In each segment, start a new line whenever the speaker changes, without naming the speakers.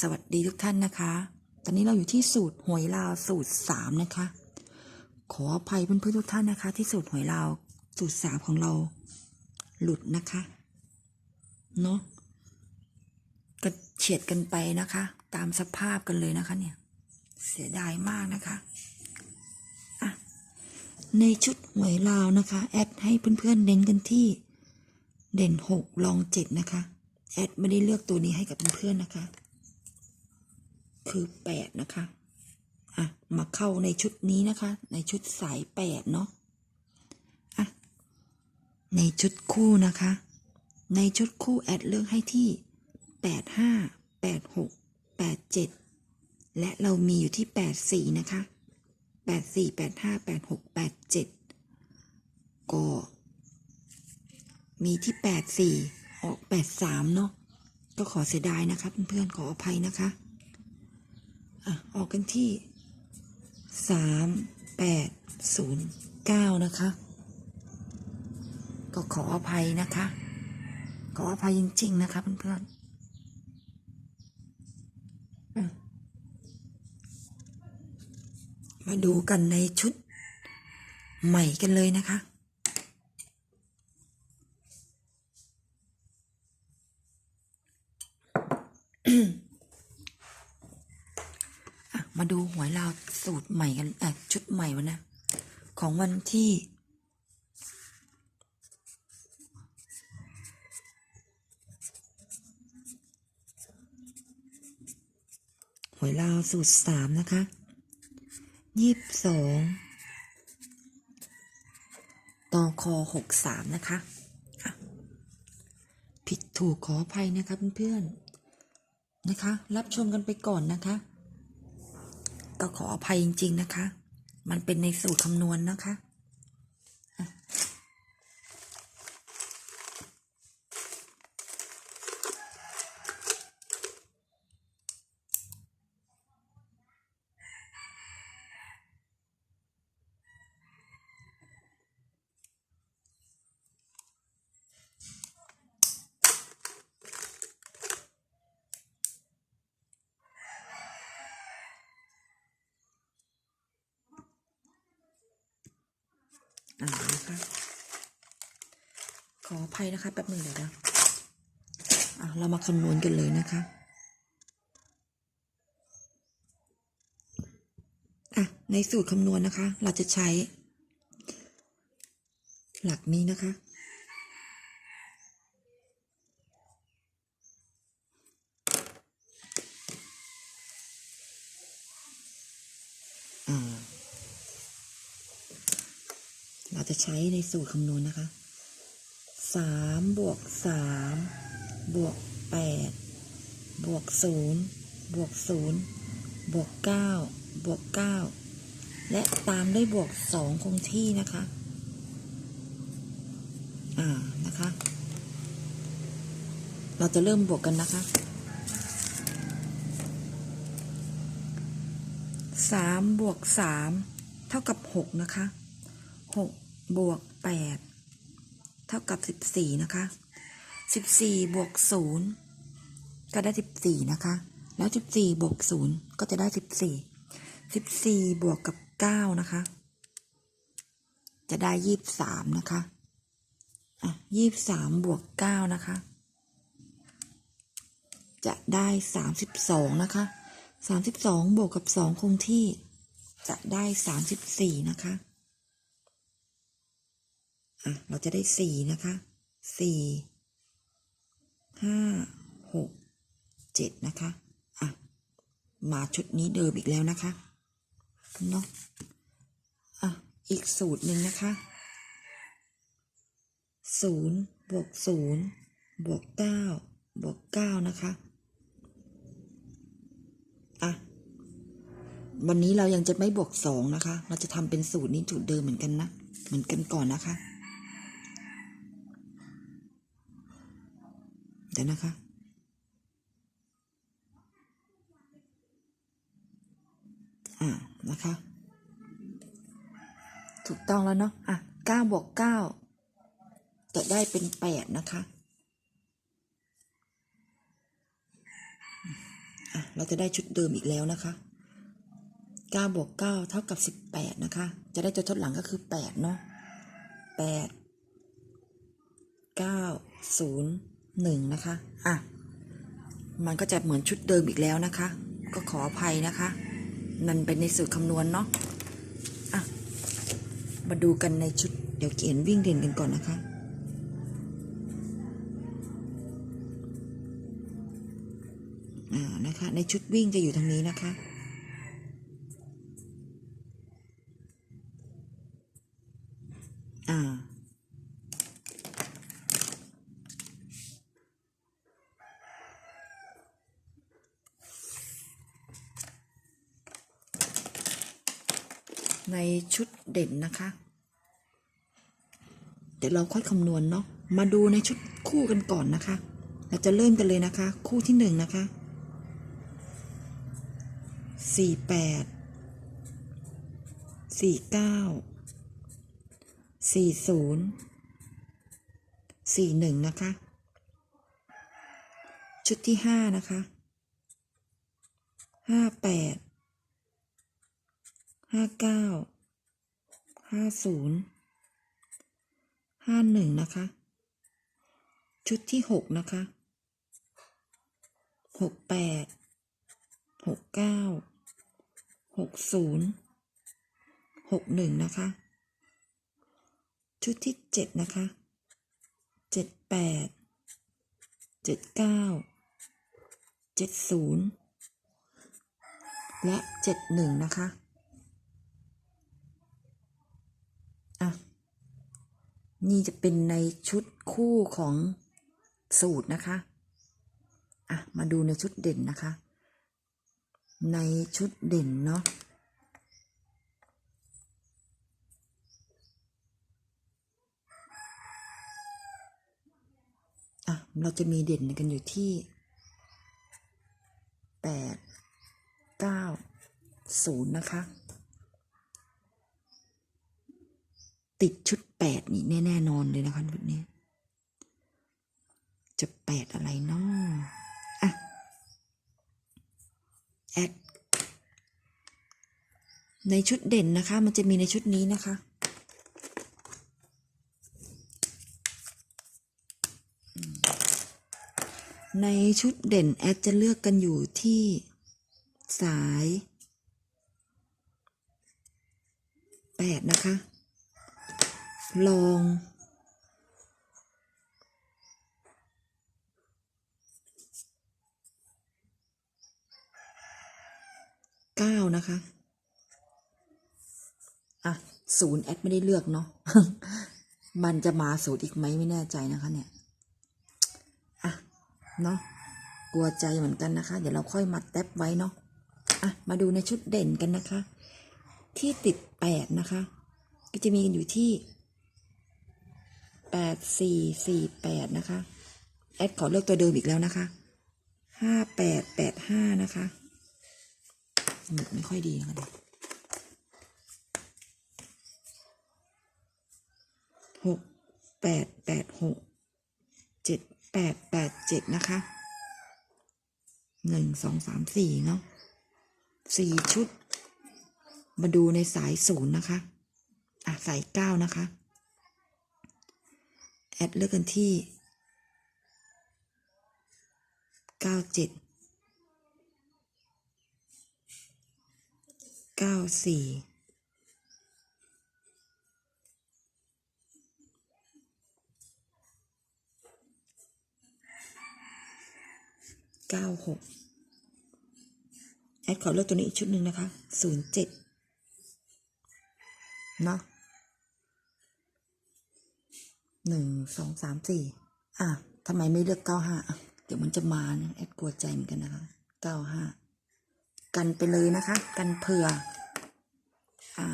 สวัสดีทุกท่านนะคะ ตอนนี้เราอยู่ที่สูตรหวยลาวสูตรสามนะคะ ขออภัยเพื่อนๆทุกท่านนะคะ ที่สูตรหวยลาวสูตรสามของเราหลุดนะคะ เนาะก็เฉียดกันไปนะคะ ตามสภาพกันเลยนะคะเนี่ย เสียดายมากนะคะอะในชุดหวยลาวนะคะ แอดให้เพื่อนๆเน้นกันที่เด่นหกลองเจ็ดนะคะ แอดไม่ได้เลือกตัวนี้ให้กับเพื่อนๆนะคะ คือแปดนะคะ อะ มาเข้าในชุดนี้นะคะ ในชุดสายแปดเนาะ อะ ในชุดคู่นะคะ ในชุดคู่แอดเลือกให้ที่แปดห้าแปดหกแปดเจ็ดและเรามีอยู่ที่แปดสี่นะคะแปดสี่แปดห้าแปดหกแปดเจ็ดก็มีที่แปดสี่ออกแปดสามเนาะก็ขอเสียดายนะคะเพื่อนๆขออภัยนะคะ อะออกกันที่สามแปดศูนย์เก้านะคะ ก็ขออภัยนะคะ ขออภัยจริง ๆ นะคะเพื่อนๆมาดูกันในชุดใหม่กันเลยนะคะ ดูหวยลาวสูตรใหม่กันอะชุดใหม่วันนะ ของวันที่หวยลาวสูตรสามนะคะยี่สิบสองตอคอหกสามนะคะอะผิดถูกขออภัยนะคะเพื่อนๆนะคะ รับชมกันไปก่อนนะคะ ก็ขออภัยจริง ๆ นะคะ มันเป็นในสูตรคำนวณนะคะ อ่านะคะขออภัยนะคะแป๊บหนึ่งเดี๋ยวนะอะเรามาคำนวณกันเลยนะคะอะในสูตรคำนวณนะคะ เราจะใช้ หลักนี้นะคะ อ่า เรา จะใช้ในสูตรคำนวณนะคะสามบวกสามบวกแปดบวกศูนย์บวกศูนย์บวกเก้าบวกเก้าและตามด้วยบวกสองคงที่นะคะ อ่า นะคะ เราจะเริ่มบวกกันนะคะสามบวกสามเท่ากับหกนะคะหก บวกแปดเท่ากับสิบสี่นะคะสิบสี่บวกศูนย์ก็ได้สิบสี่นะคะ แล้วสิบสี่บวกศูนย์ก็จะได้สิบสี่สิบสี่บวกกับเก้านะคะ จะได้ยี่สิบสามนะคะอะยี่บสามบวกเก้านะคะ จะได้สามสิบสองนะคะสามสิบสองบวกกับสองคงที่จะได้สามสิบสี่นะคะ อะ เราจะได้สี่นะคะสี่ห้าหกเจ็ดนะคะ อะ มาชุดนี้เดิมอีกแล้วนะคะเนาะอะ อีกสูตรหนึ่งนะคะศูนย์บวกศูนย์บวกเก้าบวกเก้านะคะ อะ วันนี้เรายังจะไม่บวกสองนะคะ เราจะทำเป็นสูตรนี้สูตรเดิมเหมือนกันนะ เหมือนกันก่อนนะคะ เดี๋ยวนะคะอ่านะคะ ถูกต้องแล้วเนาะอะเก้าบวกเก้าจะได้เป็นแปดนะคะอะเราจะได้ชุดเดิมอีกแล้วนะคะ9บวก9เท่ากับ18นะคะ จะได้ตัวทดหลังก็คือ8เนาะ8 9 0 1น หนึ่งนะคะ อะ มันก็จะเหมือนชุดเดิมอีกแล้วนะคะ ก็ขออภัยนะคะ มันเป็นในสูตรคำนวณเนาะ อะ มาดูกันในชุด เดี๋ยวเขียนวิ่งเด่นกันก่อนนะคะอ่านะคะในชุดวิ่งจะอยู่ทางนี้นะคะ อ่า ในชุดเด่นนะคะ เดี๋ยวเราค่อยคำนวณเนาะ มาดูในชุดคู่กันก่อนนะคะ เราจะเริ่มกันเลยนะคะ คู่ที่หนึ่งนะคะสี่แปดสี่เก้าสี่ศูนย์สี่หนึ่งนะคะ ชุดที่ห้านะคะห้าแปด ห้าเก้าห้าศูนย์ห้าหนึ่งนะคะ ชุดที่หกนะคะหกแปดหกเก้าหกศูนย์หกหนึ่งนะคะ ชุดที่เจ็ดนะคะเจ็ดแปดเจ็ดเก้าเจ็ดศูนย์และเจ็ดหนึ่งนะคะ นี่จะเป็นในชุดคู่ของสูตรนะคะ อะ มาดูในชุดเด่นนะคะ ในชุดเด่นเนาะอะ เราจะมีเด่นกันอยู่ที่แปดเก้าศูนย์นะคะ ติดชุดแปดนี่แน่แน่นอนเลยนะคะชุดนี้ จะแปดอะไรเนาะอะ แอด ในชุดเด่นนะคะ มันจะมีในชุดนี้นะคะ ในชุดเด่นแอดจะเลือกกันอยู่ที่สายแปดนะคะ ลอง เก้านะคะ อะศูนย์แอดไม่ได้เลือกเนาะ มันจะมาสูตรอีกไหมไม่แน่ใจนะคะเนี่ย อะ เนาะกลัวใจเหมือนกันนะคะ เดี๋ยวเราค่อยมาแท็บไว้เนาะ อะ มาดูในชุดเด่นกันนะคะ ที่ติดแปดนะคะ ก็จะมีกันอยู่ที่ แปดสี่สี่แปดนะคะ แอดขอเลือกตัวเดิมอีกแล้วนะคะห้าแปดแปดห้านะคะหมึกไม่ค่อยดีนะคะเดี๋ยวหกแปดแปดหกเจ็ดแปดแปดเจ็ดนะคะหนึ่งสองสามสี่เนาะสี่ชุด มาดูในสายศูนย์นะคะ อะ สายเก้านะคะ แอดเลือกกันที่เก้าเจ็ดเก้าสี่เก้าหกแอดขอเลือกตัวนี้อีกชุดหนึ่งนะคะศูนย์เจ็ดเนาะ หนึ่งสองสามสี่อะทำไมไม่เลือกเก้าห้าเดี๋ยวมันจะมานะแอดกลัวใจเหมือนกันนะคะเก้าห้ากันไปเลยนะคะ กันเผื่อ อ่า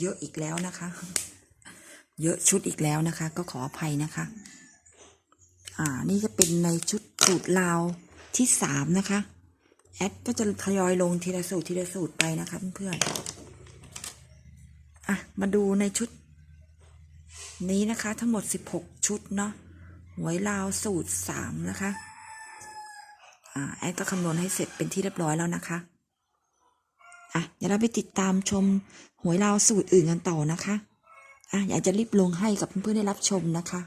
เยอะอีกแล้วนะคะ เยอะชุดอีกแล้วนะคะ ก็ขออภัยนะคะ อ่า นี่จะเป็นในชุดสูตรลาวที่สามนะคะ แอดก็จะทยอยลงทีละสูตรทีละสูตรไปนะคะเพื่อนๆอะ มาดูในชุด นี้นะคะ ทั้งหมด 16 ชุดเนาะหวยลาวสูตร 3 นะคะอ่าแอดก็คำนวณให้เสร็จเป็นที่เรียบร้อยแล้วนะคะอะเดี๋ยวเราไปติดตามชมหวยลาวสูตรอื่นกันต่อนะคะอะอยากจะรีบลงให้กับเพื่อนๆได้รับชมนะคะ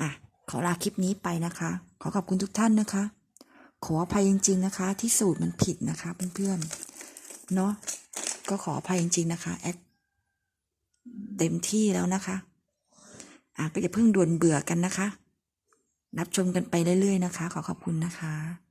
อะขอลาคลิปนี้ไปนะคะ ขอขอบคุณทุกท่านนะคะ ขออภัยจริง ๆนะคะ ที่สูตรมันผิดนะคะเพื่อนๆเนาะก็ขออภัยจริง ๆ นะคะแอดเต็มที่แล้วนะคะอะ ก็อย่าเพิ่งด่วนเบื่อกันนะคะ รับชมกันไปเรื่อยๆนะคะ ขอขอบคุณนะคะ